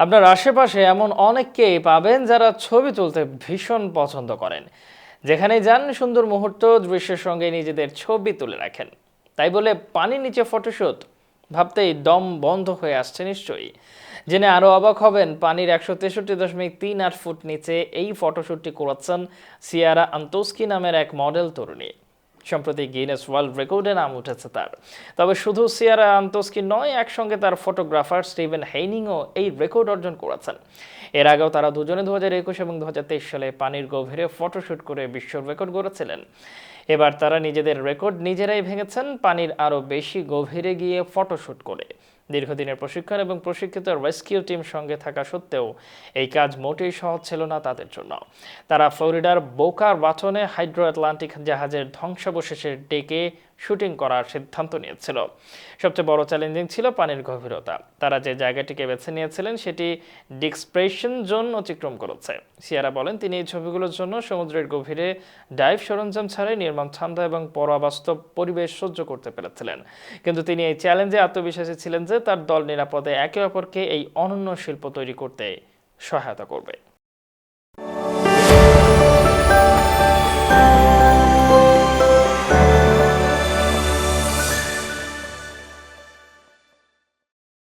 আপনার আশেপাশে এমন অনেককেই পাবেন যারা ছবি তুলতে ভীষণ পছন্দ করেন। যেখানে যান, সুন্দর মুহূর্ত, দৃশ্যের সঙ্গে নিজেদের ছবি তুলে রাখেন। তাই বলে পানির নিচে ফটোশুট ভাবতেই দম বন্ধ হয়ে আসছে নিশ্চয়ই। জেনে আরও অবাক হবেন, পানির একশো তেষট্টি দশমিক তিন আট ফুট নিচে এই ফটোশ্যুটটি করাচ্ছেন সিয়ারা আন্তোস্কি নামের এক মডেল তরুণী। সম্প্রতি গিনেস ওয়ার্ল্ড রেকর্ডে নাম উঠেছে তার। তবে শুধু সিয়ারা আন্তস্কি নয়, একসঙ্গে তার ফটোগ্রাফার স্টিভেন হেইনিংও এই রেকর্ড অর্জন করেছেন। এর আগেও তারা দুজনে দু হাজার একুশ এবং দু হাজার তেইশ সালে পানির গভীরে ফটোশ্যুট করে বিশ্ব রেকর্ড করেছিলেন এবার তারা নিজেদের রেকর্ড নিজেরাই ভেঙেছেন, পানির আরও বেশি গভীরে গিয়ে ফটোশ্যুট করে। দীর্ঘদিনের প্রশিক্ষণ এবং প্রশিক্ষিত রেস্কিউ টিম সঙ্গে থাকা সত্ত্বেও এই কাজ মোটেই সহজ ছিল না তাদের জন্য। তারা ফ্লোরিডার বোকার বাটনে হাইড্রো আটলান্টিক জাহাজের ধ্বংসাবশেষের ডেকে শুটিং করার সিদ্ধান্ত নিয়েছিল। সবচেয়ে বড় চ্যালেঞ্জিং ছিল পানির গভীরতা। তারা যে জায়গাটিকে বেছে নিয়েছিলেন, সেটি ডিক্সপ্রেশন জোন অতিক্রম করেছে। সিয়ারা বলেন, তিনি এই ছবিগুলোর জন্য সমুদ্রের গভীরে ডাইভ সরঞ্জাম ছাড়াই নির্মাণ ঠান্ডা এবং পরাবাস্তব পরিবেশ সহ্য করতে পেরেছিলেন। কিন্তু তিনি এই চ্যালেঞ্জে আত্মবিশ্বাসী ছিলেন যে তার দল নিরাপদে একে অপরকে এই অনন্য শিল্প তৈরি করতে সহায়তা করবে।